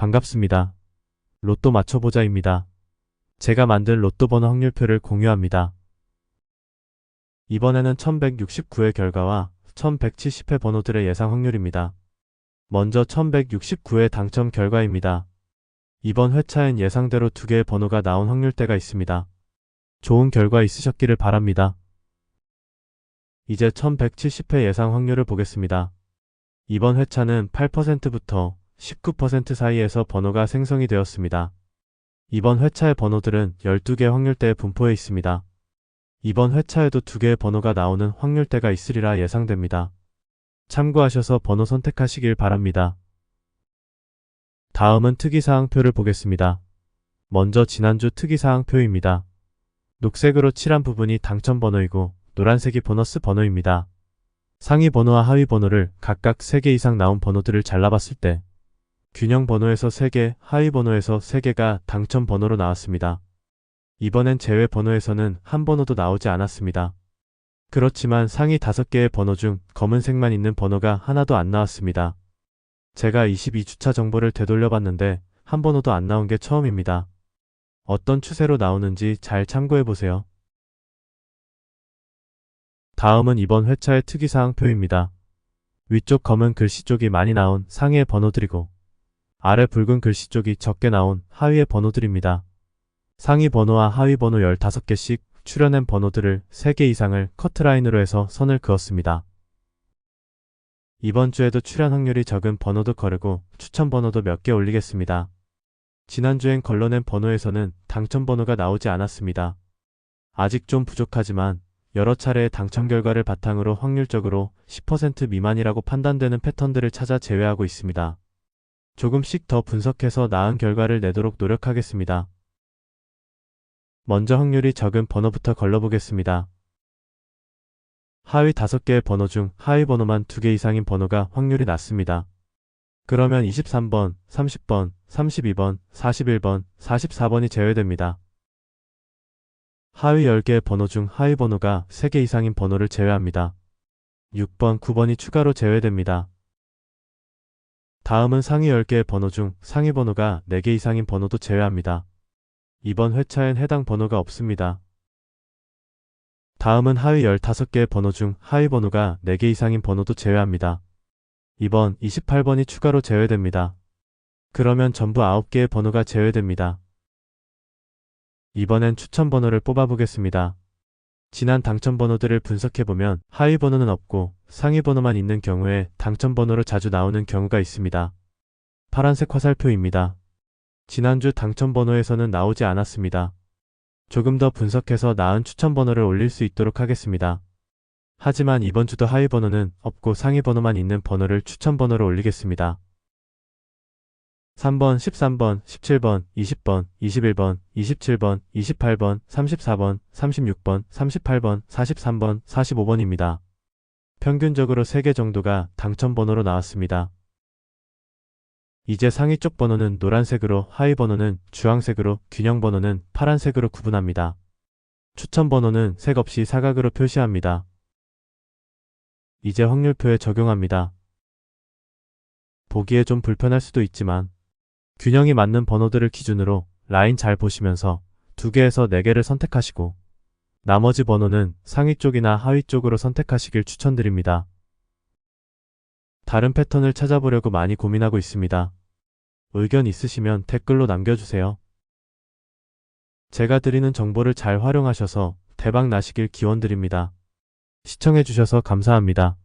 반갑습니다. 로또 맞춰보자입니다. 제가 만든 로또 번호 확률표를 공유합니다. 이번에는 1169회 결과와 1170회 번호들의 예상 확률입니다. 먼저 1169회 당첨 결과입니다. 이번 회차엔 예상대로 두 개의 번호가 나온 확률대가 있습니다. 좋은 결과 있으셨기를 바랍니다. 이제 1170회 예상 확률을 보겠습니다. 이번 회차는 8%부터 19% 사이에서 번호가 생성이 되었습니다. 이번 회차의 번호들은 12개 확률대에 분포해 있습니다. 이번 회차에도 두 개의 번호가 나오는 확률대가 있으리라 예상됩니다. 참고하셔서 번호 선택하시길 바랍니다. 다음은 특이사항표를 보겠습니다. 먼저 지난주 특이사항표입니다. 녹색으로 칠한 부분이 당첨번호이고 노란색이 보너스 번호입니다. 상위 번호와 하위 번호를 각각 3개 이상 나온 번호들을 잘라봤을 때 균형 번호에서 3개, 하위 번호에서 3개가 당첨 번호로 나왔습니다. 이번엔 제외 번호에서는 한 번호도 나오지 않았습니다. 그렇지만 상위 5개의 번호 중 검은색만 있는 번호가 하나도 안 나왔습니다. 제가 22주차 정보를 되돌려봤는데 한 번호도 안 나온 게 처음입니다. 어떤 추세로 나오는지 잘 참고해보세요. 다음은 이번 회차의 특이사항표입니다. 위쪽 검은 글씨 쪽이 많이 나온 상위의 번호들이고 아래 붉은 글씨 쪽이 적게 나온 하위의 번호들입니다. 상위 번호와 하위 번호 15개씩 추려낸 번호들을 3개 이상을 커트라인으로 해서 선을 그었습니다. 이번 주에도 출연 확률이 적은 번호도 거르고 추천 번호도 몇 개 올리겠습니다. 지난주엔 걸러낸 번호에서는 당첨 번호가 나오지 않았습니다. 아직 좀 부족하지만 여러 차례의 당첨 결과를 바탕으로 확률적으로 10% 미만이라고 판단되는 패턴들을 찾아 제외하고 있습니다. 조금씩 더 분석해서 나은 결과를 내도록 노력하겠습니다. 먼저 확률이 적은 번호부터 걸러보겠습니다. 하위 5개의 번호 중 하위 번호만 2개 이상인 번호가 확률이 낮습니다. 그러면 23번, 30번, 32번, 41번, 44번이 제외됩니다. 하위 10개의 번호 중 하위 번호가 3개 이상인 번호를 제외합니다. 6번, 9번이 추가로 제외됩니다. 다음은 상위 10개의 번호 중 상위 번호가 4개 이상인 번호도 제외합니다. 이번 회차엔 해당 번호가 없습니다. 다음은 하위 15개의 번호 중 하위 번호가 4개 이상인 번호도 제외합니다. 이번 28번이 추가로 제외됩니다. 그러면 전부 9개의 번호가 제외됩니다. 이번엔 추천 번호를 뽑아보겠습니다. 지난 당첨 번호들을 분석해보면 하위 번호는 없고 상위 번호만 있는 경우에 당첨 번호로 자주 나오는 경우가 있습니다. 파란색 화살표입니다. 지난주 당첨 번호에서는 나오지 않았습니다. 조금 더 분석해서 나은 추천 번호를 올릴 수 있도록 하겠습니다. 하지만 이번 주도 하위 번호는 없고 상위 번호만 있는 번호를 추천 번호로 올리겠습니다. 3번, 13번, 17번, 20번, 21번, 27번, 28번, 34번, 36번, 38번, 43번, 45번입니다. 평균적으로 3개 정도가 당첨 번호로 나왔습니다. 이제 상위 쪽 번호는 노란색으로 하위 번호는 주황색으로 균형 번호는 파란색으로 구분합니다. 추천 번호는 색 없이 사각으로 표시합니다. 이제 확률표에 적용합니다. 보기에 좀 불편할 수도 있지만 균형이 맞는 번호들을 기준으로 라인 잘 보시면서 2개에서 4개를 선택하시고 나머지 번호는 상위 쪽이나 하위 쪽으로 선택하시길 추천드립니다. 다른 패턴을 찾아보려고 많이 고민하고 있습니다. 의견 있으시면 댓글로 남겨주세요. 제가 드리는 정보를 잘 활용하셔서 대박 나시길 기원드립니다. 시청해주셔서 감사합니다.